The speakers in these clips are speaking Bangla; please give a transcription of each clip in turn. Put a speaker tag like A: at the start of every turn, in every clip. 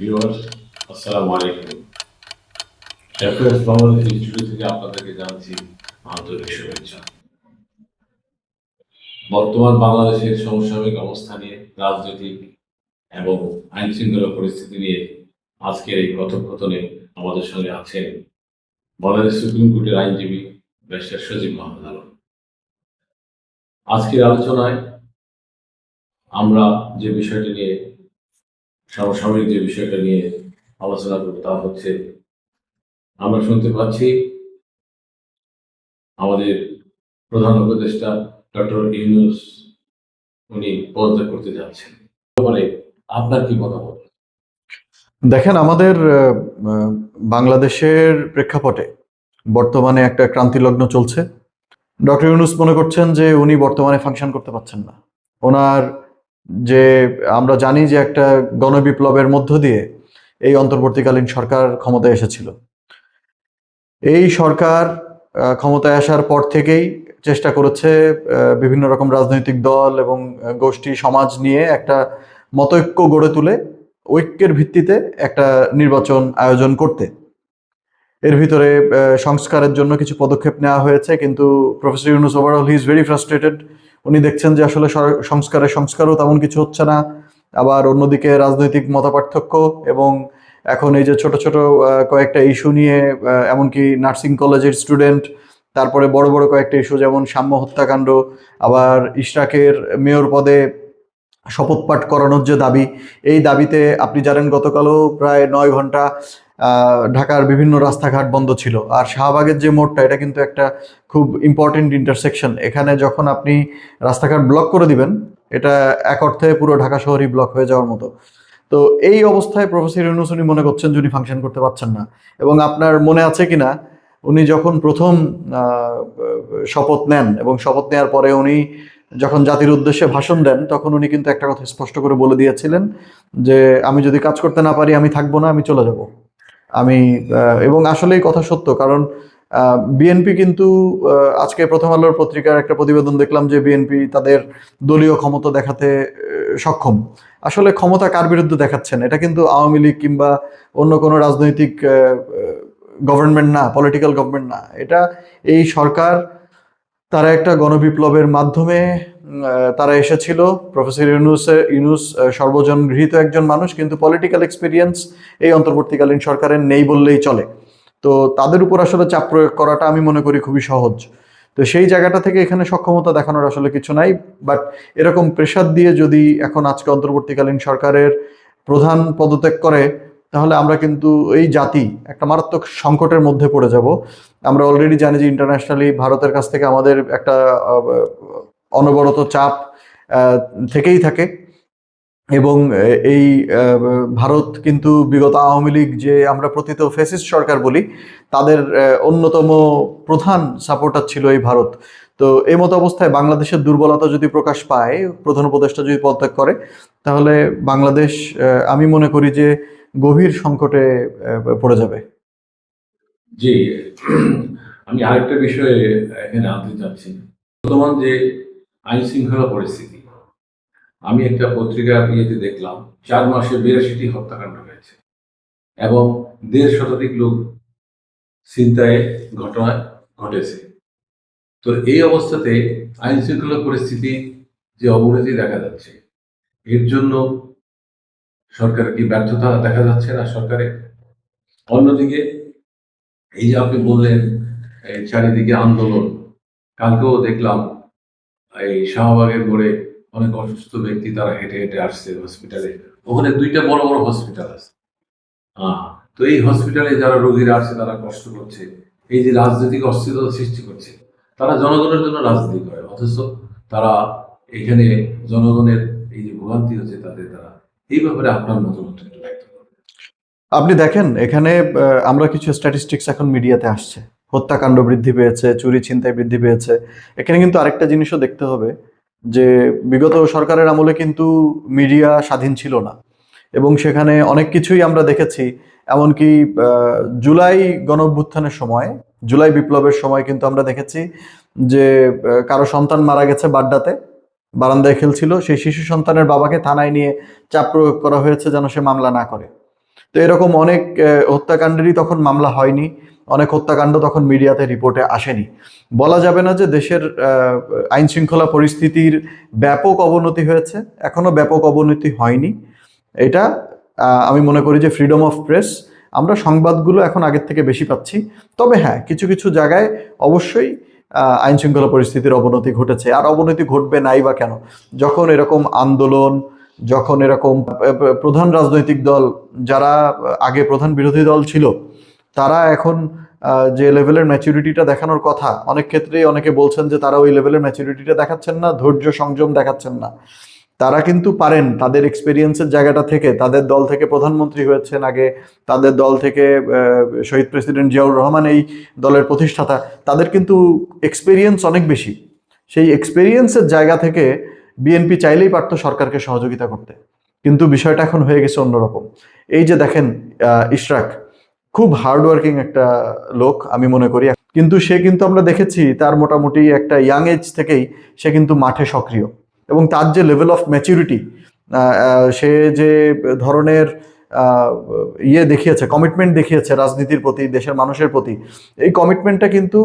A: ভিউয়ার্স আসসালামু আলাইকুম। এফএস বাংলাদেশ ইনস্টিটিউট থেকে আপনাদেরকে জানাচ্ছি আন্তরিক শুভেচ্ছা। বর্তমান বাংলাদেশের সমসাময়িক অবস্থা নিয়ে, রাজনৈতিক এবং আইন শৃঙ্খলা পরিস্থিতি নিয়ে আজকের এই কথোপকথনে আমাদের সঙ্গে আছেন বাংলাদেশ সুপ্রিম কোর্টের আইনজীবী ব্যারিস্টার সজীব মাহমুদ আলম। আজকের আলোচনায় আমরা যে বিষয়টি নিয়ে সমসাময়িক যে বিষয়টা নিয়ে আলোচনা করব, তা হচ্ছে আমরা শুনতে পাচ্ছি আমাদের প্রধান উপদেষ্টা ডক্টর ইউনুস, উনি পদত্যাগ করতে যাচ্ছেন। মানে আপনার কি মতামত?
B: দেখেন, আমাদের বাংলাদেশের প্রেক্ষাপটে বর্তমানে একটা ক্রান্তিলগ্ন চলছে। ডক্টর ইউনুস মনে করছেন যে উনি বর্তমানে ফাংশন করতে পারছেন না। ওনার যে আমরা জানি যে একটা গণবিপ্লবের মধ্য দিয়ে এই অন্তর্বর্তীকালীন সরকার ক্ষমতায় এসেছিল। এই সরকার ক্ষমতায় আসার পর থেকেই চেষ্টা করেছে বিভিন্ন রকম রাজনৈতিক দল এবং গোষ্ঠী, সমাজ নিয়ে একটা মতৈক্য গড়ে তুলে ঐক্যের ভিত্তিতে একটা নির্বাচন আয়োজন করতে। এর ভিতরে সংস্কারের জন্য কিছু পদক্ষেপ নেওয়া হয়েছে, কিন্তু professor Yunus overall he is very frustrated উনি দেখছেন যে আসলে সংস্কারের সংস্কারও তেমন কিছু হচ্ছে না। আবার অন্যদিকে রাজনৈতিক মতপার্থক্য এবং এখন এই যে ছোট ছোট কয়েকটা ইস্যু নিয়ে এমনকি নার্সিং কলেজের স্টুডেন্ট, তারপরে বড় বড় কয়েকটা ইস্যু যেমন সাম্য হত্যাকাণ্ড, আবার ইশরাকের মেয়র পদে শপথ পাঠ করানোর যে দাবি, এই দাবিতে আপনি জানেন গতকালও প্রায় নয় ঘণ্টা ঢাকার বিভিন্ন রাস্তাঘাট বন্ধ ছিল। আর শাহবাগের যে মোড়টা, এটা কিন্তু একটা খুব ইম্পর্টেন্ট ইন্টারসেকশন এখানে যখন আপনি রাস্তাঘাট ব্লক করে দিবেন, এটা এক অর্থে পুরো ঢাকা শহরই ব্লক হয়ে যাওয়ার মতো। তো এই অবস্থায় প্রফেসর ইউনুস উনি মনে করছেন যে উনি ফাংশন করতে পারছেন না। এবং আপনার মনে আছে কিনা, উনি যখন প্রথম শপথ নেন এবং শপথ নেওয়ার পরে উনি যখন জাতির উদ্দেশ্যে ভাষণ দেন, তখন উনি কিন্তু একটা কথা স্পষ্ট করে বলে দিয়েছিলেন যে, আমি যদি কাজ করতে না পারি, আমি থাকব না, আমি চলে যাব। আমি এবং আসলেই কথা সত্য, কারণ বিএনপি কিন্তু আজকে প্রথম আলোর পত্রিকার একটা প্রতিবেদন দেখলাম যে বিএনপি তাদের দলীয় ক্ষমতা দেখাতে সক্ষম। আসলে ক্ষমতা কার বিরুদ্ধে দেখাচ্ছেন? এটা কিন্তু আওয়ামী লীগ কিংবা অন্য কোনো রাজনৈতিক গভর্নমেন্ট না পলিটিক্যাল গভর্নমেন্ট না। এটা এই সরকার, তারা একটা গণবিপ্লবের মাধ্যমে তারা এসেছিল। প্রফেসর ইউনুস ইউনুস সর্বজন গৃহীত একজন মানুষ, কিন্তু পলিটিক্যাল এক্সপিরিয়েন্স এই অন্তর্বর্তীকালীন সরকারের নেই বললেই চলে। তো তাদের উপর আসলে চাপ প্রয়োগ করাটা আমি মনে করি খুবই সহজ। তো সেই জায়গাটা থেকে এখানে সক্ষমতা দেখানোর আসলে কিছু নাই বাট এরকম প্রেশার দিয়ে যদি এখন আজকে অন্তর্বর্তীকালীন সরকারের প্রধান পদত্যাগ করে, তাহলে আমরা কিন্তু এই জাতি একটা মারাত্মক সংকটের মধ্যে পড়ে যাব। আমরা অলরেডি জানি যে ইন্টারন্যাশনালি ভারতের কাছ থেকে আমাদের একটা অনবরত চাপ থেকেই থাকে। এবং এই ভারত কিন্তু বিগত আওয়ামী লীগ যে আমরা প্রতীত ফেসিস্ট সরকার বলি, তাদের অন্যতম প্রধান সাপোর্টার ছিল এই ভারত। তো এই মতো অবস্থায় বাংলাদেশের দুর্বলতা যদি প্রকাশ পায়, প্রধান উপদেষ্টা যদি পদত্যাগ করে, তাহলে বাংলাদেশ আমি মনে করি যে গভীর সংকটে পড়ে যাবে।
A: জি, আমি আরেকটা বিষয়ে এখানে আনতে চাচ্ছি। বর্তমান যে আইন শৃঙ্খলা পরিস্থিতি। আমি একটা পত্রিকার ইয়েতে দেখলাম, চার মাসে বিরাশিটি হত্যাকাণ্ড হয়েছে এবং দেড় শতাধিক লোক ছিনতাই ঘটনায় ঘটেছে। তো এই অবস্থাতে আইন শৃঙ্খলা পরিস্থিতি যে অবনতি দেখা যাচ্ছে, এর জন্য সরকার কি ব্যর্থতা দেখা যাচ্ছে না সরকারে অন্যদিকে, এই যে আপনি বললেন চারিদিকে আন্দোলন, কালকেও দেখলাম এই শাহবাগের মোড়ে অনেক অসুস্থ ব্যক্তি তারা হেঁটে হেঁটে আসছে হসপিটালে ওখানে দুইটা বড় বড় হসপিটাল আছে। তো এই হসপিটালে যারা রোগীরা আসছে, তারা কষ্ট করছে। এই যে রাজনৈতিক অস্থিরতা সৃষ্টি করছে, তারা জনগণের জন্য রাজনীতি করে। অথচ তারা এখানে জনগণের এই যে ভোগান্তি হচ্ছে, তাদের দ্বারা। এই ব্যাপারে আপনার মতামত
B: আপনি দেখেন, এখানে আমরা কিছু স্ট্যাটিস্টিক্স এখন মিডিয়াতে আসছে। হত্যাকাণ্ড বৃদ্ধি পেয়েছে, চুরি ছিনতাই বৃদ্ধি পেয়েছে। এখানে কিন্তু আরেকটা জিনিসও দেখতে হবে যে বিগত সরকারের আমলে কিন্তু মিডিয়া স্বাধীন ছিল না এবং সেখানে অনেক কিছুই আমরা দেখেছি। এমনকি জুলাই গণঅভ্যুত্থানের সময়, জুলাই বিপ্লবের সময় কিন্তু আমরা দেখেছি যে কারও সন্তান মারা গেছে বাড্ডাতে, বারান্দায় খেলছিল, সেই শিশু সন্তানের বাবাকে থানায় নিয়ে চাপ প্রয়োগ করা হয়েছে যেন সে মামলা না করে। তো এরকম অনেক হত্যাকাণ্ডেরই তখন মামলা হয়নি, অনেক হত্যাকাণ্ড তখন মিডিয়াতে রিপোর্টে আসেনি। বলা যাবে না যে দেশের আইন শৃঙ্খলা পরিস্থিতির ব্যাপক অবনতি হয়েছে, এখনও ব্যাপক অবনতি হয়নি। এটা আমি মনে করি যে ফ্রিডম অফ প্রেস আমরা সংবাদগুলো এখন আগের থেকে বেশি পাচ্ছি। তবে হ্যাঁ কিছু কিছু জায়গায় অবশ্যই আইন শৃঙ্খলা পরিস্থিতির অবনতি ঘটেছে। আর অবনতি ঘটবে নাই বা কেন? যখন এরকম আন্দোলন যখন এরকম প্রধান রাজনৈতিক দল যারা আগে প্রধান বিরোধী দল ছিল, তারা এখন যে লেভেলের ম্যাচুরিটিটা দেখানোর কথা, অনেক ক্ষেত্রেই অনেকে বলছেন যে তারা ওই লেভেলের ম্যাচুরিটিটা দেখাচ্ছেন না, ধৈর্য সংযম দেখাচ্ছেন না। তারা কিন্তু পারেন তাদের এক্সপিরিয়েন্সের জায়গাটা থেকে, তাদের দল থেকে প্রধানমন্ত্রী হয়েছেন আগে, তাদের দল থেকে শহীদ প্রেসিডেন্ট জিয়াউর রহমান এই দলের প্রতিষ্ঠাতা, তাদের কিন্তু এক্সপিরিয়েন্স অনেক বেশি। সেই এক্সপিরিয়েন্সের জায়গা থেকে বিএনপি চাইলেই পারতো সরকারকে সহযোগিতা করতে। কিন্তু বিষয়টা এখন হয়ে গেছে অন্যরকম। এই যে দেখেন ইশরাক, খুব হার্ডওয়ার্কিং একটা লোক, আমি মনে করি। কিন্তু সে কিন্তু আমরা দেখেছি, তার মোটামুটি একটা ইয়াং এজ থেকেই সে কিন্তু মাঠে সক্রিয়। এবং তার যে লেভেল অফ ম্যাচিউরিটি সে যে ধরনের ইয়ে দেখিয়েছে কমিটমেন্ট দেখিয়েছে রাজনীতির প্রতি, দেশের মানুষের প্রতি। এই কমিটমেন্টটা কিন্তু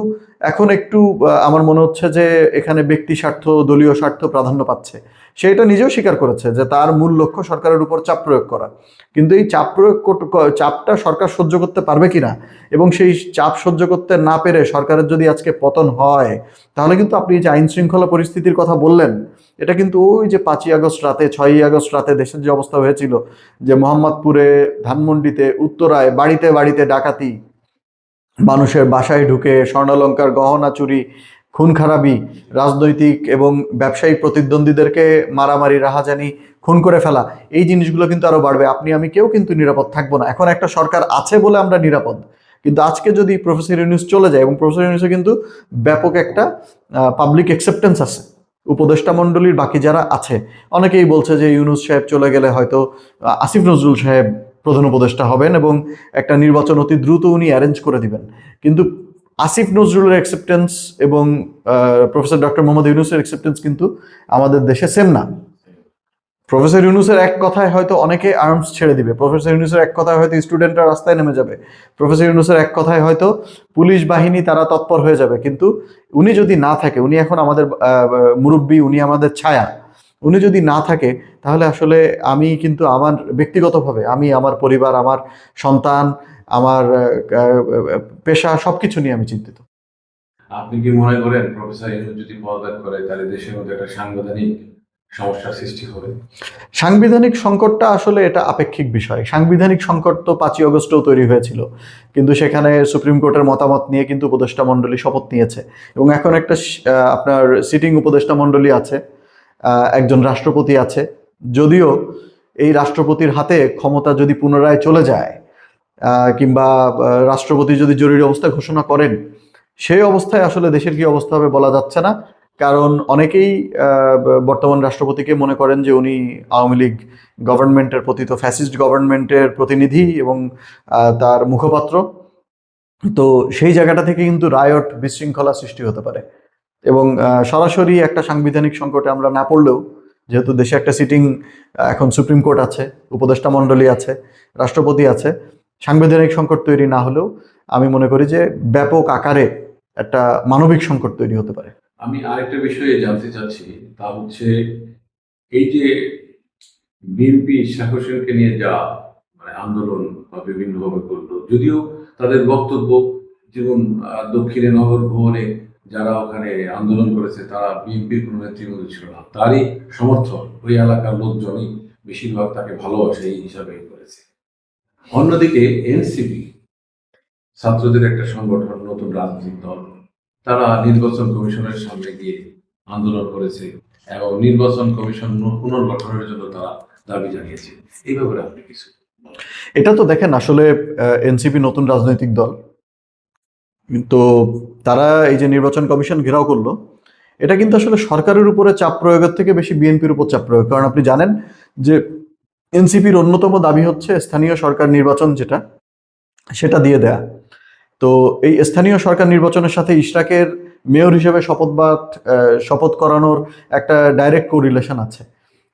B: এখন একটু আমার মনে হচ্ছে যে এখানে ব্যক্তি স্বার্থ, দলীয় স্বার্থ প্রাধান্য পাচ্ছে। সে এটা নিজেও স্বীকার করেছে যে তার মূল লক্ষ্য সরকারের উপর চাপ প্রয়োগ করা। কিন্তু এই চাপ প্রয়োগ চাপটা সরকার সহ্য করতে পারবে কিনা? এবং সেই চাপ সহ্য করতে না পেরে সরকারের যদি আজকে পতন হয়, তাহলে কিন্তু আপনি যে আইন শৃঙ্খলা পরিস্থিতির কথা বললেন এটা কিন্তু ওই যে পাঁচই আগস্ট রাতে, ছয়ই আগস্ট রাতে দেশের যে অবস্থা হয়েছিল, যে মোহাম্মদপুরে ধানমন্ডিতে, উত্তরায়, বাড়িতে বাড়িতে ডাকাতি, মানুষের বাসায় ঢুকে স্বর্ণালঙ্কার গহনা চুরি, খুন খারাপি, রাজনৈতিক এবং ব্যবসায়ী প্রতিদ্বন্দ্বীদেরকে মারামারি, রাহাজানি, খুন করে ফেলা, এই জিনিসগুলো কিন্তু আরও বাড়বে। আপনি, আমি কেউ কিন্তু নিরাপদ থাকব না। এখন একটা সরকার আছে বলে আমরা নিরাপদ। কিন্তু আজকে যদি প্রফেসর ইউনুস চলে যায় এবং প্রফেসর ইউনুসে কিন্তু ব্যাপক একটা পাবলিক অ্যাকসেপ্টেন্স আছে। উপদেষ্টা মণ্ডলীর বাকি যারা আছে, অনেকেই বলছে যে ইউনুস সাহেব চলে গেলে হয়তো আসিফ নজরুল সাহেব প্রধান উপদেষ্টা হবেন এবং একটা নির্বাচন অতি দ্রুত উনি অ্যারেঞ্জ করে দিবেন। কিন্তু আসিফ নজরুলের অ্যাকসেপ্টেন্স এবং প্রফেসর ডক্টর মোহাম্মদ ইউনুসের অ্যাকসেপ্টেন্স কিন্তু আমাদের দেশে সেম না। প্রফেসর ইউনুসের এক কথায় হয়তো অনেকে আর্মস ছেড়ে দিবে। প্রফেসর ইউনুসের এক কথায় হয়তো স্টুডেন্টরা রাস্তায় নেমে যাবে। প্রফেসর ইউনুসের এক কথায় হয়তো পুলিশ বাহিনী তারা তৎপর হয়ে যাবে। কিন্তু উনি যদি না থাকে, উনি এখন আমাদের মুরব্বী, উনি আমাদের ছায়া। উনি যদি না থাকে, তাহলে আসলে আমি কিন্তু আমার ব্যক্তিগতভাবে, আমি আমার পরিবার, আমার সন্তান, আমার পেশা সবকিছু নিয়ে আমি চিন্তিত।
A: আপনি কি মনে করেন, প্রফেসর ইউনুস যদি পদত্যাগ করে, তাহলে দেশের মধ্যে একটা সাংবিধানিক সমস্যার সৃষ্টি হবে
B: সাংবিধানিক সংকটটা আসলে এটা আপেক্ষিক বিষয়। সাংবিধানিক সংকট তো পাঁচই অগস্টেও তৈরি হয়েছিল। কিন্তু সেখানে সুপ্রিম কোর্টের মতামত নিয়ে কিন্তু উপদেষ্টা মণ্ডলী শপথ নিয়েছে। এবং এখন একটা আপনার সিটিং উপদেষ্টা মণ্ডলী আছে একজন রাষ্ট্রপতি আছে। যদিও এই রাষ্ট্রপতির হাতে ক্ষমতা যদি পুনরায় চলে যায় কিংবা রাষ্ট্রপতি যদি জরুরি অবস্থা ঘোষণা করেন, সেই অবস্থায় আসলে দেশের কি অবস্থা হবে বলা যাচ্ছে না। কারণ অনেকেই বর্তমান রাষ্ট্রপতিকে মনে করেন যে উনি আওয়ামী লীগ গভর্নমেন্টের পতিত ফ্যাসিস্ট গভর্নমেন্টের প্রতিনিধি এবং তার মুখপাত্র। তো সেই জায়গাটা থেকে কিন্তু রায়ট বিশৃঙ্খলা সৃষ্টি হতে পারে। এবং সরাসরি একটা সাংবিধানিক সংকটে আমরা না পড়লেও, যেহেতু দেশে একটা সিটিং এখন সুপ্রিম কোর্ট আছে, উপদেষ্টা মণ্ডলী আছে, রাষ্ট্রপতি আছে, সাংবিধানিক সংকট তৈরি না হলেও আমি মনে করি যে ব্যাপক আকারে একটা মানবিক সংকট তৈরি হতে পারে।
A: আমি আরেকটা বিষয়ে জানতে চাচ্ছি, তা হচ্ছে এই যে বিএনপি শেখ হোসেনকে নিয়ে যা মানে আন্দোলন বা বিভিন্নভাবে করল, যদিও তাদের বক্তব্য যেমন দক্ষিণে নগর ভবনে যারা ওখানে আন্দোলন করেছে, তারা বিএনপির কোনো মধ্যে ছিল না। তারই সমর্থন ওই এলাকার লোকজনই বেশিরভাগ তাকে ভালোবাসে এই হিসাবে করেছে। অন্যদিকে এনসিপি, ছাত্রদের একটা সংগঠন, নতুন রাজনৈতিক দল তারা নির্বাচন কমিশনের সামনে গিয়ে আন্দোলন করেছে এবং নির্বাচন কমিশন পুনর্গঠনের জন্য তারা দাবি জানিয়েছে। এই ব্যাপারে আপনি কিছু
B: এটা তো দেখেন, আসলে এনসিপি নতুন রাজনৈতিক দল। তো তারা এই যে নির্বাচন কমিশন ঘেরাও করল, এটা কিন্তু আসলে সরকারের উপরে চাপ প্রয়োগের থেকে বেশি বিএনপির উপর চাপ প্রয়োগ। কারণ আপনি জানেন যে এনসিপির অন্যতম দাবি হচ্ছে স্থানীয় সরকার নির্বাচন যেটা, সেটা দিয়ে দেয়া। তো এই স্থানীয় সরকার নির্বাচনের সাথে ইশরাকের মেয়র হিসেবে শপথ বা শপথ করানোর একটা ডাইরেক্ট কোরিলেশন আছে।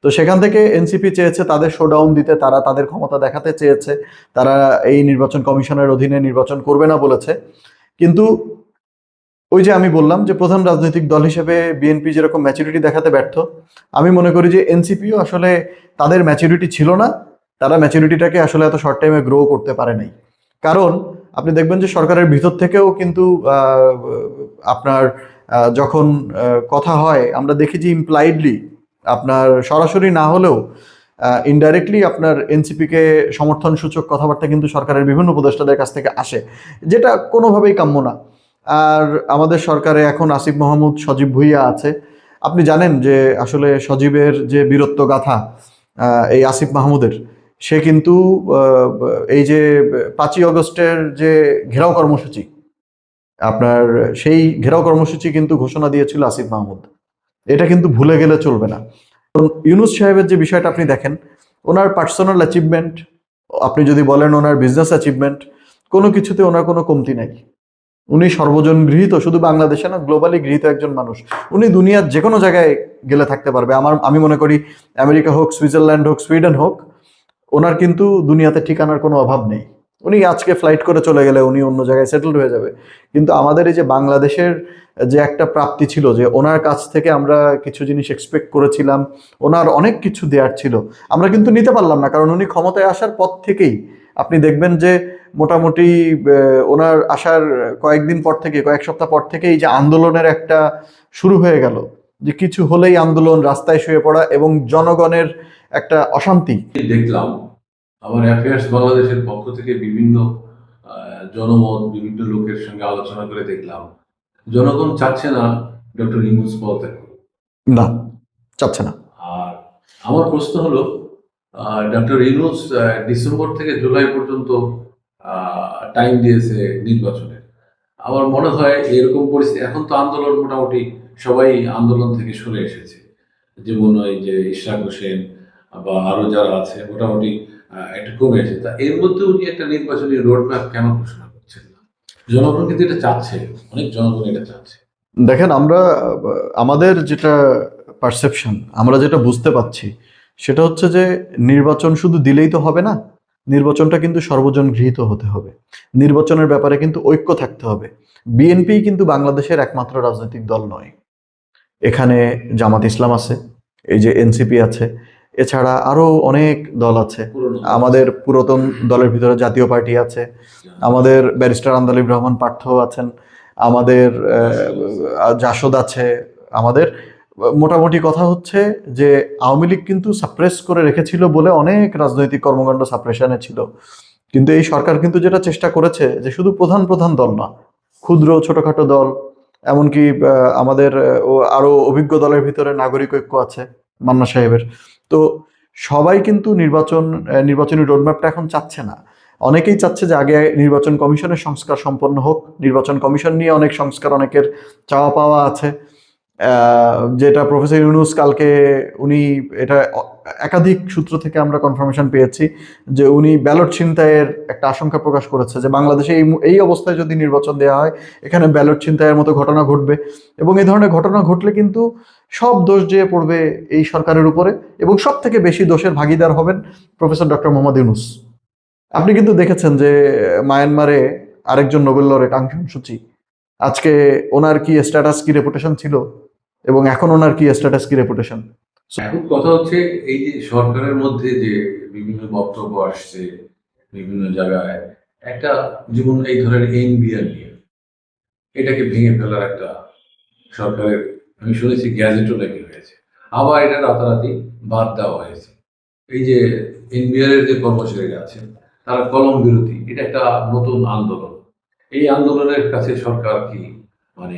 B: তো সেখান থেকে এনসিপি চেয়েছে তাদের শোডাউন দিতে, তারা তাদের ক্ষমতা দেখাতে চেয়েছে, তারা এই নির্বাচন কমিশনের অধীনে নির্বাচন করবে না বলেছে। কিন্তু ওই যে আমি বললাম যে প্রধান রাজনৈতিক দল হিসেবে বিএনপি যেরকম ম্যাচুরিটি দেখাতে ব্যর্থ, আমি মনে করি যে এনসিপিও আসলে তাদের ম্যাচুরিটি ছিল না, তারা ম্যাচুরিটিটাকে আসলে এত শর্ট টাইমে গ্রো করতে পারে নাই। কারণ আপনি দেখবেন যে সরকারের ভিতর থেকেও কিন্তু আপনার যখন কথা হয়, আমরা দেখি যে ইমপ্লাইডলি আপনার সরাসরি না হলেও ইনডাইরেক্টলি আপনার এনসিপিকে সমর্থন সূচক কথাবার্তা কিন্তু সরকারের বিভিন্ন উপদেষ্টাদের কাছ থেকে আসে, যেটা কোনোভাবেই কাম্য না। আর আমাদের সরকারে এখন আসিফ মাহমুদ সজীব ভুইয়া আছে। আপনি জানেন যে আসলে সজীবের যে বীরত্ব গাথা এই আসিফ মাহমুদের সে কিন্তু এই যে পাঁচই অগস্টের যে ঘেরাও কর্মসূচি, আপনার সেই ঘেরাও কর্মসূচি কিন্তু ঘোষণা দিয়েছিল আসিফ মাহমুদ। এটা কিন্তু ভুলে গেলে চলবে না। ইউনুস সাহেবের যে বিষয়টা আপনি দেখেন, ওনার পার্সোনাল অ্যাচিভমেন্ট আপনি যদি বলেন ওনার বিজনেস অ্যাচিভমেন্ট কোনো কিছুতে ওনার কোনো কমতি নাই। উনি সর্বজন গৃহীত, শুধু বাংলাদেশে না গ্লোবালি গৃহীত একজন মানুষ। উনি দুনিয়ার যে কোনো জায়গায় গেলে থাকতে পারবে। আমার, আমি মনে করি, আমেরিকা হোক, সুইজারল্যান্ড হোক, সুইডেন হোক ওনার কিন্তু দুনিয়াতে ঠিকানার কোনো অভাব নেই। উনি আজকে ফ্লাইট করে চলে গেলে উনি অন্য জায়গায় সেটেলড হয়ে যাবে। কিন্তু আমাদের এই যে বাংলাদেশের যে একটা প্রাপ্তি ছিল যে ওনার কাছ থেকে আমরা কিছু জিনিস এক্সপেক্ট করেছিলাম, ওনার অনেক কিছু দেওয়ার ছিল, আমরা কিন্তু নিতে পারলাম না। কারণ উনি ক্ষমতায় আসার পর থেকেই আপনি দেখবেন যে মোটামুটি ওনার আসার কয়েকদিন পর থেকে, কয়েক সপ্তাহ পর থেকেই যে আন্দোলনের একটা শুরু হয়ে গেল। যে কিছু হলেই আন্দোলন রাস্তায় শুয়ে পড়া এবং জনগণের একটা অশান্তি।
A: দেখলাম আমার অ্যাফেয়ার্স বাংলাদেশের পক্ষ থেকে বিভিন্ন জনমত বিভিন্ন লোকের সঙ্গে আলোচনা করে দেখলাম। জনগণ চাচ্ছে না ডক্টর ইউনুস পদত্যাগ।
B: না চাচ্ছে না।
A: আর আমার প্রশ্ন হলো ডক্টর ইউনুস ডিসেম্বর থেকে জুলাই পর্যন্ত টাইম দিয়েছে নির্বাচনে। আমার মনে হয় এরকম পরিস্থিতি এখন তো আন্দোলন মোটামুটি সবাই আন্দোলন থেকে সরে এসেছে। যেমন ওই যে ইশরাক হোসেন বা আরও যারা আছে, মোটামুটি একটু কমে এসেছে। তা এর মধ্যে উনি একটা নির্বাচনী রোড ম্যাপ কেন ঘোষণা করছেন না? জনগণ কিন্তু এটা চাচ্ছে, অনেক জনগণ এটা চাচ্ছে।
B: দেখেন, আমরা, আমাদের যেটা পারসেপশন আমরা যেটা বুঝতে পাচ্ছি সেটা হচ্ছে যে নির্বাচন শুধু দিলেই তো হবে না, নির্বাচনটা কিন্তু সর্বজন গৃহীত হতে হবে। নির্বাচনের ব্যাপারে কিন্তু ঐক্য থাকতে হবে। বিএনপি কিন্তু বাংলাদেশের একমাত্র রাজনৈতিক দল নয়। এখানে জামাত ইসলাম আছে এই যে এনসিপি আছে এছাড়া আরও অনেক দল আছে। আমাদের পুরাতন দলের ভিতরে জাতীয় পার্টি আছে আমাদের ব্যারিস্টার আন্দালিব রহমান পার্থ আছেন আমাদের জাসদ আছে। আমাদের মোটামুটি কথা হচ্ছে যে আওয়ামী লীগ কিন্তু সাপ্রেস করে রেখেছিল বলে অনেক রাজনৈতিক কর্মকাণ্ড সাপ্রেশনে ছিল। কিন্তু এই সরকার কিন্তু যেটা চেষ্টা করেছে যে শুধু প্রধান প্রধান দল না ক্ষুদ্র ছোটখাটো দল এমনকি আমাদের আহ, ও আরও অভিজ্ঞ দলের ভিতরে নাগরিক ঐক্য আছে মান্না সাহেবের। তো সবাই কিন্তু নির্বাচন নির্বাচনী রোডম্যাপটা এখন চাচ্ছে না। অনেকেই চাচ্ছে যে আগে নির্বাচন কমিশনের সংস্কার সম্পন্ন হোক। নির্বাচন কমিশন নিয়ে অনেক সংস্কার অনেকের চাওয়া পাওয়া আছে। যেটা প্রফেসর ইউনুস কালকে উনি এটা একাধিক সূত্র থেকে আমরা কনফার্মেশন পেয়েছি যে উনি ব্যালট ছিনতাইয়ের একটা আশঙ্কা প্রকাশ করেছে যে বাংলাদেশে এই এই অবস্থায় যদি নির্বাচন দেওয়া হয়, এখানে ব্যালট ছিনতাইয়ের মতো ঘটনা ঘটবে এবং এই ধরনের ঘটনা ঘটলে কিন্তু সব দোষ যেয়ে পড়বে এই সরকারের উপরে এবং সব থেকে বেশি দোষের ভাগিদার হবেন প্রফেসর ডক্টর মোহাম্মদ ইউনুস। আপনি কিন্তু দেখেছেন যে মায়ানমারে আরেকজন নোবেল লরেট আং সূচি। আজকে ওনার কি স্ট্যাটাস কি রেপুটেশন ছিল? এবং এখন ওনার কি স্ট্যাটাস কি রেপুটেশন
A: এখন কথা হচ্ছে এই যে সরকারের মধ্যে যে বিভিন্ন বক্তব্য আসছে বিভিন্ন জায়গায়, একটা যেমন এই ধরনের এনবিআর নিয়ে, এটাকে ভেঙে ফেলার একটা সরকারের, আমি শুনেছি গ্যাজেটও নাকি হয়েছে। আবার এটা রাতারাতি বাদ দেওয়া হয়েছে। এই যে এনবিআর এর যে কর্মচারীরা আছেন, তারা কলম বিরতি এটা একটা নতুন আন্দোলন। এই আন্দোলনের কাছে সরকার কি মানে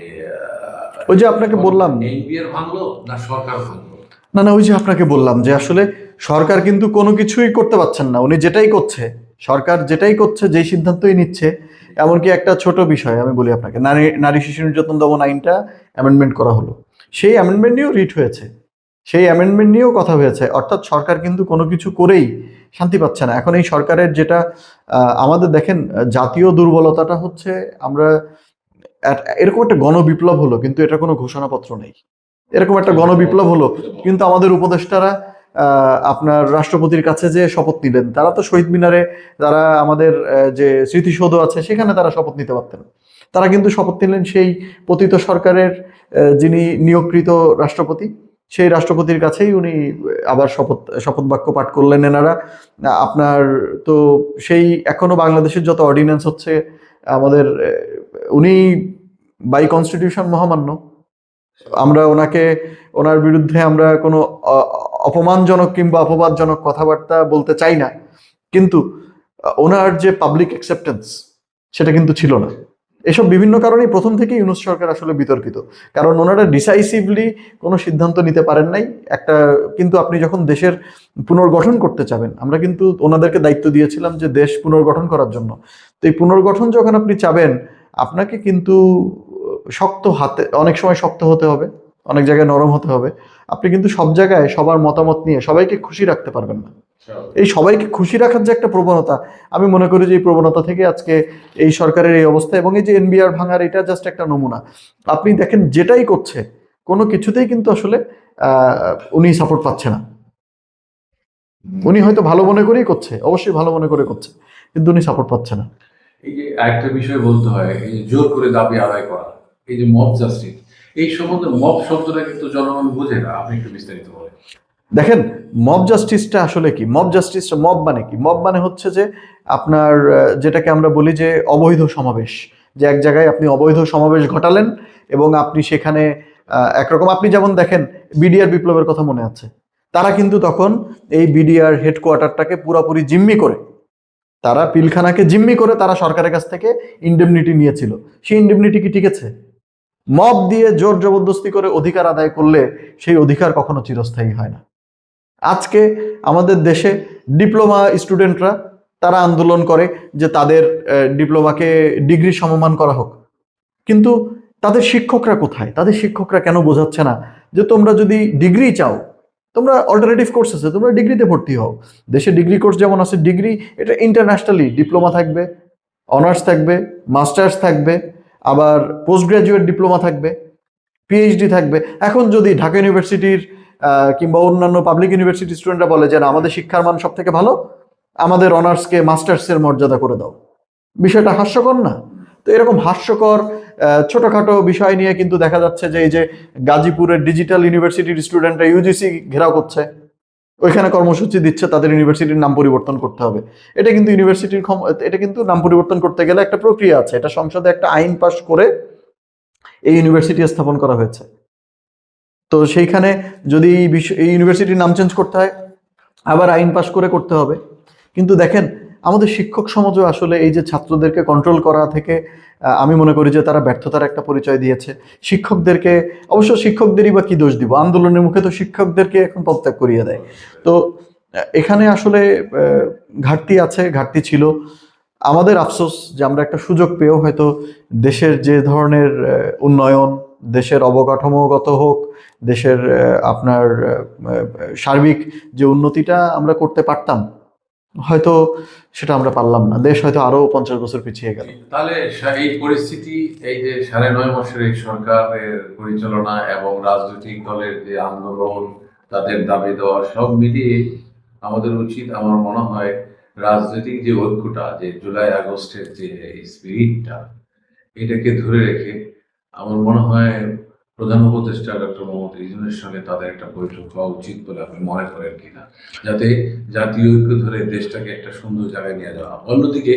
B: ওই যে আপনাকে বললাম।
A: এনবিআর ভাঙলো না সরকার ভাঙলো?
B: না না ওই যে আপনাকে বললাম যে আসলে সরকার কিন্তু কোনো কিছুই করতে পারছেন না। উনি যেটাই করছে সরকার যেটাই করছে যেই সিদ্ধান্তই নিচ্ছে এমনকি একটা ছোট বিষয় আমি বলি আপনাকে। নারী নারী শিশু নির্যাতন দমন আইনটা অ্যামেন্ডমেন্ট করা হলো। সেই অ্যামেন্ডমেন্ট নিয়েও রিট হয়েছে। সেই অ্যামেন্ডমেন্ট নিয়েও কথা হয়েছে। অর্থাৎ সরকার কিন্তু কোনো কিছু করেই শান্তি পাচ্ছে না। এখন এই সরকারের যেটা আমাদের দেখেন জাতীয় দুর্বলতাটা হচ্ছে আমরা এরকম একটা গণবিপ্লব হলো, কিন্তু এটা কোনো ঘোষণাপত্র নেই। এরকম একটা গণবিপ্লব হলো, কিন্তু আমাদের উপদেষ্টারা আপনার রাষ্ট্রপতির কাছে যে শপথ নিলেন, তারা তো শহীদ মিনারে যারা আমাদের যে স্মৃতিসৌধ আছে, সেখানে তারা শপথ নিতে পারতেন তারা কিন্তু শপথ নিলেন সেই পতিত সরকারের যিনি নিয়োগকৃত রাষ্ট্রপতি, সেই রাষ্ট্রপতির কাছেই উনি আবার শপথ শপথ বাক্য পাঠ করলেন এনারা। আপনার তো সেই এখনও বাংলাদেশের যত অর্ডিন্যান্স হচ্ছে, আমাদের উনি বাই কনস্টিটিউশন মহামান্য। আমরা ওনাকে, ওনার বিরুদ্ধে আমরা কোনো অপমানজনক কিংবা অপবাদজনক কথাবার্তা বলতে চাই না। কিন্তু ওনার যে পাবলিক অ্যাকসেপ্টেন্স সেটা কিন্তু ছিল না। এসব বিভিন্ন কারণেই প্রথম থেকেই ইউনুস সরকার আসলে বিতর্কিত। কারণ ওনারা ডিসাইসিভলি কোনো সিদ্ধান্ত নিতে পারেন নাই। একটা, কিন্তু আপনি যখন দেশের পুনর্গঠন করতে চাবেন, আমরা কিন্তু ওনাদেরকে দায়িত্ব দিয়েছিলাম যে দেশ পুনর্গঠন করার জন্য। তো এই পুনর্গঠন যখন আপনি চাবেন, আপনাকে কিন্তু শক্ত হাতে অনেক সময় শক্ত হতে হবে অনেক জায়গায় নরম হতে হবে। আপনি কিন্তু সব জায়গায় সবার মতামত নিয়ে সবাইকে খুশি রাখতে পারবেন না। এই সবাইকে খুশি রাখার যে একটা প্রবণতা আমি মনে করি যে এই প্রবণতা থেকে আজকে এই সরকারের এই অবস্থা এবং এই যে এনবিআর ভাঙার এটা জাস্ট একটা নমুনা। আপনি দেখেন যেটাই করছে কোনো কিছুতেই কিন্তু আসলে আহ, উনি সাপোর্ট পাচ্ছে না। উনি হয়তো ভালো মনে করেই করছে অবশ্যই ভালো মনে করে করছে কিন্তু উনি সাপোর্ট পাচ্ছে না।
A: এই যে একটা বিষয় বলতে হয় জোর করে দাবি আদায় করা। এই যে মব জাস্টিস এই সম্বন্ধে মব শব্দটা কিন্তু জনগণ বোঝে না। আপনি একটু বিস্তারিত বলেন।
B: দেখেন, মব জাস্টিসটা আসলে কি? মব জাস্টিসটা মব মানে কি? মব মানে হচ্ছে যে আপনার যেটাকে আমরা বলি যে অবৈধ সমাবেশ। যে এক জায়গায় আপনি অবৈধ সমাবেশ ঘটালেন এবং আপনি সেখানে একরকম আপনি যেমন দেখেন, বিডিআর বিপ্লবের কথা মনে আছে। তারা কিন্তু তখন এই বিডিআর হেডকোয়ার্টারটাকে পুরোপুরি জিম্মি করে। তারা পিলখানাকে জিম্মি করে তারা সরকারের কাছ থেকে ইন্ডেমনিটি নিয়েছিল। সেই ইন্ডেমনিটি কি ঠিক আছে? মব দিয়ে জোর জবরদস্তি করে অধিকার আদায় করলে সেই অধিকার কখনো চিরস্থায়ী হয় না। আজকে আমাদের দেশে ডিপ্লোমা স্টুডেন্টরা, তারা আন্দোলন করে যে তাদের ডিপ্লোমাকে ডিগ্রি সমমান করা হোক। কিন্তু তাদের শিক্ষকরা কোথায়? তাদের শিক্ষকরা কেন বোঝাচ্ছে না যে তোমরা যদি ডিগ্রি চাও, তোমরা অল্টারনেটিভ কোর্স আছে, তোমরা ডিগ্রিতে ভর্তি হও। দেশে ডিগ্রি কোর্স যেমন আছে, ডিগ্রি, এটা ইন্টারন্যাশনালি ডিপ্লোমা থাকবে অনার্স থাকবে মাস্টার্স থাকবে আবার পোস্ট গ্রাজুয়েট ডিপ্লোমা থাকবে পিএইচডি থাকবে। এখন যদি ঢাকা ইউনিভার্সিটির কিংবা অন্যান্য পাবলিক ইউনিভার্সিটি স্টুডেন্টরা বলে যে, না, আমাদের শিক্ষার মান সব থেকে ভালো, আমাদের অনার্সকে মাস্টার্সের মর্যাদা করে দাও। বিষয়টা হাস্যকর না? তো এরকম হাস্যকর ছোটোখাটো বিষয় নিয়ে কিন্তু দেখা যাচ্ছে যে, এই যে গাজীপুরের ডিজিটাল ইউনিভার্সিটির স্টুডেন্টরা ইউজিসি ঘেরাও করছে। ওইখানে কর্মসূচি দিচ্ছে, তাদের ইউনিভার্সিটির নাম পরিবর্তন করতে হবে। এটা কিন্তু ইউনিভার্সিটির এটা কিন্তু নাম পরিবর্তন করতে গেলে একটা প্রক্রিয়া আছে। এটা সংসদে একটা আইন পাশ করে এই ইউনিভার্সিটি স্থাপন করা হয়েছে। তো সেইখানে যদি এই ইউনিভার্সিটির নাম চেঞ্জ করতে হয়, আবার আইন পাশ করে করতে হবে। কিন্তু দেখেন আমাদের শিক্ষক সমাজও আসলে এই যে ছাত্রদেরকে কন্ট্রোল করা থেকে আমি মনে করি যে তারা ব্যর্থতার একটা পরিচয় দিয়েছে। শিক্ষকদেরকে, অবশ্য শিক্ষকদেরই বা কি দোষ দিব? আন্দোলনের মুখে তো শিক্ষকদেরকে এখন পদত্যাগ করিয়ে দেয়। তো এখানে আসলে ঘাটতি আছে, ঘাটতি ছিল। আমাদের আফসোস যে আমরা একটা সুযোগ পেয়েও হয়তো দেশের যে ধরনের উন্নয়ন, দেশের অবকাঠামোগত হোক, দেশের আপনার সার্বিক যে উন্নতিটা আমরা করতে পারতাম হয়তো সেটা আমরা পারলাম না। দেশ হয়তো আরও পঞ্চাশ বছর পিছিয়ে গেল।
A: তাহলে এই পরিস্থিতি, এই যে সাড়ে নয় মাসের এই সরকারের পরিচালনা এবং রাজনৈতিক দলের যে আন্দোলন, তাদের দাবি দেওয়া, সব মিলিয়ে আমাদের উচিত, আমার মনে হয়, রাজনৈতিক যে ঐক্যটা, যে জুলাই আগস্টের যে স্পিরিটটা এটাকে ধরে রেখে, আমার মনে হয় প্রধান উপদেষ্টা ডক্টর মোহাম্মদ ইজনের সঙ্গে তাদের একটা বৈঠক হওয়া উচিত বলে আপনি মনে করেন কিনা? যাতে জাতীয় ঐক্য ধরে দেশটাকে একটা সুন্দর জায়গায় নিয়ে যাওয়া। অন্যদিকে,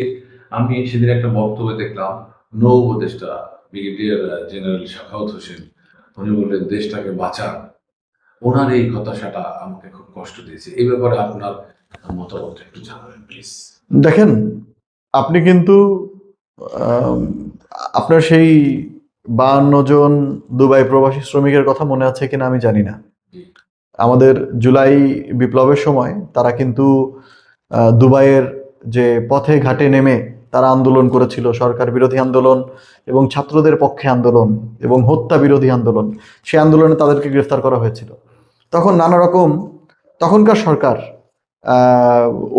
A: আমি সেদিন একটা বক্তব্য দেখলাম, নৌ উপদেষ্টা, ব্রিগেডিয়ার জেনারেল শাখাউত হোসেন, উনি বললেন, দেশটাকে বাঁচান। ওনার এই হতাশাটা আমাকে খুব কষ্ট দিয়েছে। এই ব্যাপারে আপনার মতামত একটু জানাবেন, প্লিজ।
B: দেখেন, আপনি কিন্তু আপনার সেই বাহান্ন জন দুবাই প্রবাসী শ্রমিকের কথা মনে আছে কিনা আমি জানি না। আমাদের জুলাই বিপ্লবের সময় তারা কিন্তু দুবাইয়ের যে পথে ঘাটে নেমে তারা আন্দোলন করেছিল, সরকার বিরোধী আন্দোলন এবং ছাত্রদের পক্ষে আন্দোলন এবং হত্যা বিরোধী আন্দোলন। সে আন্দোলনে তাদেরকে গ্রেফতার করা হয়েছিল। তখন নানা রকম, তখনকার সরকার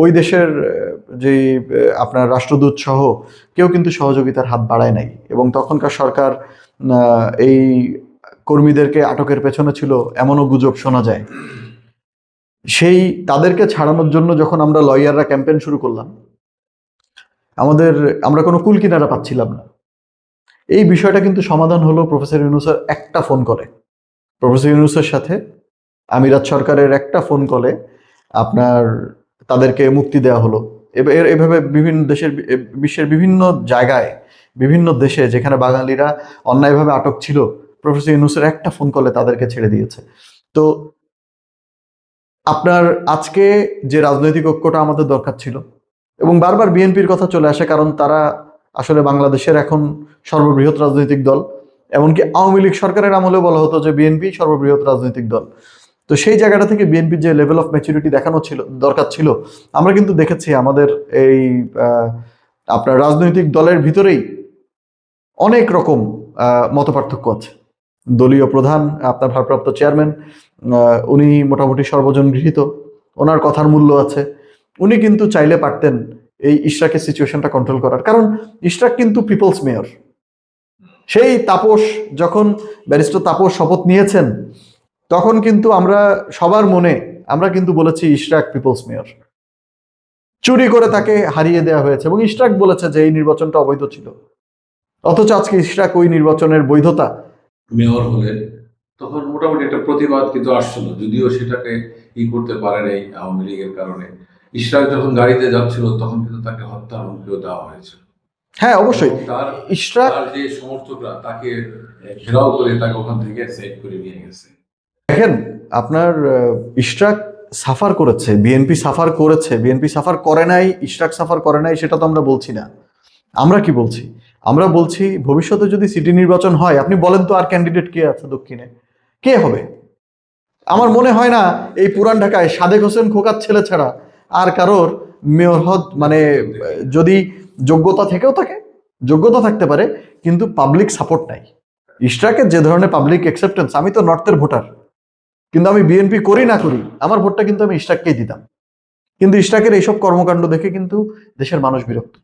B: ওই দেশের যে আপনার রাষ্ট্রদূত সহ কেউ কিন্তু সহযোগিতার হাত বাড়ায় নাই। এবং তখনকার সরকার এই কর্মীদেরকে আটকের পেছনে ছিল এমনও গুজব শোনা যায়। সেই তাদেরকে ছাড়ানোর জন্য যখন আমরা লয়াররা ক্যাম্পেন শুরু করলাম, আমাদের, আমরা কোনো কুল কিনারা পাচ্ছিলাম না। এই বিষয়টা কিন্তু সমাধান হলো প্রফেসর ইউনুসের একটা ফোন কলে। প্রফেসর ইউনুসের সাথে আমিরাত সরকারের একটা ফোন কলে আপনার তাদেরকে মুক্তি দেওয়া হলো। এভাবে বিভিন্ন দেশের বিশ্বের বিভিন্ন জায়গায়, বিভিন্ন দেশে যেখানে বাঙালিরা অন্যায়ভাবে আটক ছিল, প্রফেসর ইউনুসের একটা ফোন কলে তাদেরকে ছেড়ে দিয়েছে। তো আপনার আজকে যে রাজনৈতিক ঐক্যটা আমাদের দরকার ছিল, এবং বারবার বিএনপির কথা চলে আসে, কারণ তারা আসলে বাংলাদেশের এখন সর্ববৃহৎ রাজনৈতিক দল, এমনকি আওয়ামী লীগ সরকারের আমলেও বলা হতো যে বিএনপি সর্ববৃহৎ রাজনৈতিক দল। তো সেই জায়গাটা থেকে বিএনপির যে লেভেল অফ ম্যাচুরিটি দেখানো ছিল, দরকার ছিল, আমরা কিন্তু দেখেছি আমাদের এই আপনার রাজনৈতিক দলের ভিতরেই অনেক রকম মত পার্থক্য আছে। দলীয় প্রধান, আপনার ভারপ্রাপ্ত চেয়ারম্যান উনি মোটামুটি সর্বজন গৃহীত ওনার কথার মূল্য আছে। উনি কিন্তু চাইলে পারতেন এই ইশরাকের সিচুয়েশনটা কন্ট্রোল করার। কারণ ইশরাক কিন্তু পিপলস মেয়র সেই তাপস, যখন ব্যারিস্টার তাপস শপথ নিয়েছেন তখন কিন্তু আমরা সবার মনে আমরা কিন্তু বলেছি ইশরাক পিপলস মেয়র। চুরি করে তাকে হারিয়ে দেওয়া হয়েছে এবং ইশরাক বলেছে যে এই নির্বাচনটা অবৈধ ছিল। অথচ আজকে ইশরাক ওই নির্বাচনের বৈধতা।
A: মেয়র হলেন তখন মোটামুটি একটা প্রতিবাদ কিন্তু আসছিল যদিও সেটাকে ই করতে পারে নাই আওয়ামী লীগের কারণে। ইশরাক যখন গাড়িতে যাচ্ছিল তখন কিন্তু তাকে হত্যার হুমকিও দেওয়া হয়েছে।
B: হ্যাঁ অবশ্যই।
A: তার
B: ইশরাক
A: যে সমর্থকরা তাকে ঘেরাও করে তাকে ওখান থেকে সেভ করে নিয়ে গেছে।
B: দেখেন, আপনার ইশরাক সাফার করেছে, বিএনপি সাফার করেছে, বিএনপি সাফার করে নাই, ইশরাক সাফার করে নাই, সেটা তো আমরা বলছি না। আমরা কি বলছি? আমরা বলছি, ভবিষ্যতে যদি সিটি নির্বাচন হয়, আপনি বলেন তো আর ক্যান্ডিডেট কে আছে দক্ষিণে? কে হবে? আমার মনে হয় না, এই পুরান ঢাকায় সাদেক হোসেন খোকার ছেলে ছাড়া আর কারোর মেয়র হদ মানে যদি যোগ্যতা থেকেও থাকে, যোগ্যতা থাকতে পারে, কিন্তু পাবলিক সাপোর্ট নাই। ইস্ট্রাকের যে ধরনের পাবলিক অ্যাকসেপ্টেন্স আমি তো নর্থের ভোটার। কিন্তু আমি বিএনপি করি না করি আমার ভোটটা কিন্তু আমি ইস্টাককেই দিতাম। কিন্তু ইস্টাকের এইসব কর্মকাণ্ড দেখে কিন্তু দেশের মানুষ বিরক্ত।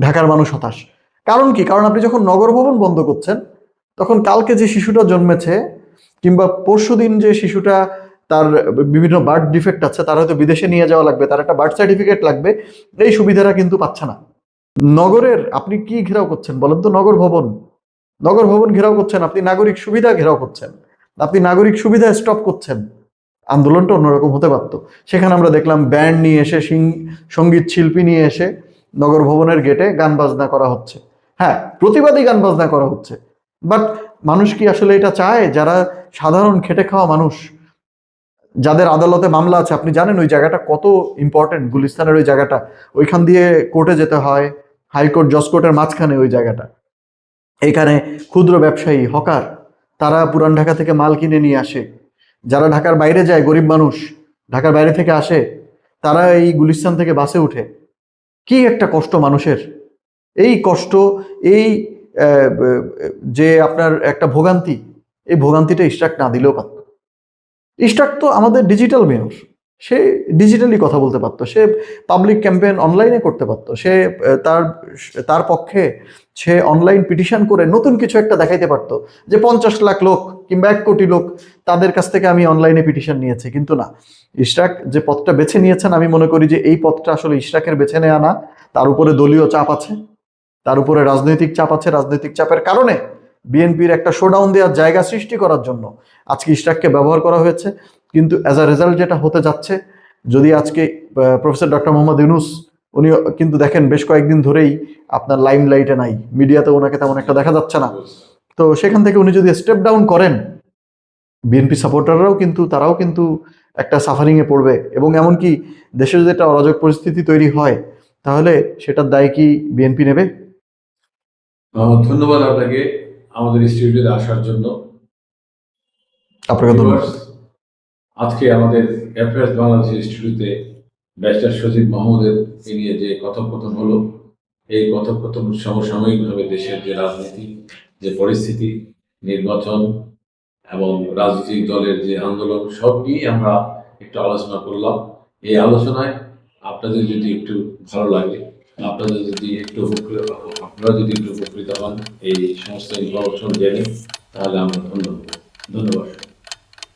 B: ঢাকার মানুষ হতাশ। কারণ কি? কারণ আপনি যখন নগর ভবন বন্ধ করছেন তখন কালকে যে শিশুটা জন্মেছে কিংবা পরশুদিন যে শিশুটা তার বিভিন্ন বার্থ ডিফেক্ট আছে তার হয়তো বিদেশে নিয়ে যাওয়া লাগবে তার একটা বার্থ সার্টিফিকেট লাগবে এই সুবিধাটা কিন্তু পাচ্ছে না। নগরের আপনি কি ঘেরাও করছেন বলেন তো? নগর ভবন। নগর ভবন ঘেরাও করছেন আপনি নাগরিক সুবিধা ঘেরাও করছেন। আপনি নাগরিক সুবিধা স্টপ করছেন। আন্দোলনটা অন্যরকম হতে পারত। সেখানে আমরা দেখলাম ব্যান্ড নিয়ে এসে সংগীত শিল্পী নিয়ে এসে নগর ভবনের গেটে গান বাজনা করা হচ্ছে। হ্যাঁ প্রতিবাদী গান বাজনা করা হচ্ছে। বাট মানুষ কি আসলে এটা চায়? যারা সাধারণ খেটে খাওয়া মানুষ, যাদের আদালতে মামলা আছে, আপনি জানেন ওই জায়গাটা কত ইম্পর্টেন্ট গুলিস্তানের ওই জায়গাটা। ওইখান দিয়ে কোর্টে যেতে হয় হাইকোর্ট জজ কোর্টের মাঝখানে ওই জায়গাটা। এখানে ক্ষুদ্র ব্যবসায়ী, হকার তারা পুরান ঢাকা থেকে মাল কিনে নিয়ে আসে। যারা ঢাকার বাইরে যায়, গরিব মানুষ, ঢাকার বাইরে থেকে আসে, তারা এই গুলিস্তান থেকে বাসে উঠে। কি একটা কষ্ট মানুষের। এই কষ্ট, এই যে আপনার একটা ভোগান্তি, এই ভোগান্তিটা ইস্টাক না দিলেও পারত। ইস্টাক তো আমাদের ডিজিটাল মেয়র সে ডিজিটালি কথা বলতে পারতো, সে পাবলিক ক্যাম্পেইন অনলাইনে করতে পারতো, সে তার তার পক্ষে সে অনলাইন পিটিশন করে নতুন কিছু একটা দেখাইতে পারতো যে পঞ্চাশ লাখ লোক কিংবা এক কোটি লোক তাদের কাছ থেকে আমি অনলাইনে পিটিশন নিয়েছি, কিন্তু না। ইশরাক যে পথটা বেছে নিয়েছেন, আমি মনে করি যে এই পথটা আসলে ইশরাকের বেছে নেওয়া না। তার উপরে দলীয় চাপ আছে, তার উপরে রাজনৈতিক চাপ আছে, রাজনৈতিক চাপের কারণে বিএনপির একটা শোডাউন দেওয়ার জায়গা সৃষ্টি করার জন্য আজকে ইশরাককে ব্যবহার করা হয়েছে। কিন্তু অ্যাজ আ রেজাল্ট যেটা হতে যাচ্ছে যদি আজকে প্রফেসর ডক্টর মোহাম্মদ ইউনুস উনি কিন্তু দেখেন বেশ কয়েকদিন ধরেই আপনার লাইম লাইটে নাই মিডিয়াতে ওনাকে তেমন একটা দেখা যাচ্ছে না। তো সেখান থেকে উনি যদি স্টেপ ডাউন করেন বিএনপি সাপোর্টাররাও কিন্তু তারাও কিন্তু একটা সাফারিংয়ে পড়বে। এবং এমনকি দেশে যদি একটা অরাজক পরিস্থিতি তৈরি হয় তাহলে সেটার দায় কি বিএনপি নেবে?
A: ধন্যবাদ আপনাকে আমাদের স্টুডিওতে আসার জন্য।
B: আপনাকে ধন্যবাদ।
A: আজকে আমাদের অ্যাফেয়ার্স বাংলাদেশ স্টুডিওতে ব্যারিস্টার সজীব মাহমুদের নিয়ে যে কথোপকথন হলো, এই কথোপকথন সমসাময়িকভাবে দেশের যে রাজনীতি, যে পরিস্থিতি, নির্বাচন এবং রাজনৈতিক দলের যে আন্দোলন, সব নিয়ে আমরা একটু আলোচনা করলাম। এই আলোচনায় আপনাদের যদি একটু ভালো লাগে, আপনাদের যদি একটু উপকৃত, আপনারা যদি একটু উপকৃত হন, এই সমস্ত ইনফরমেশন জেনে তাহলে আমরা ধন্যবাদ ধন্যবাদ।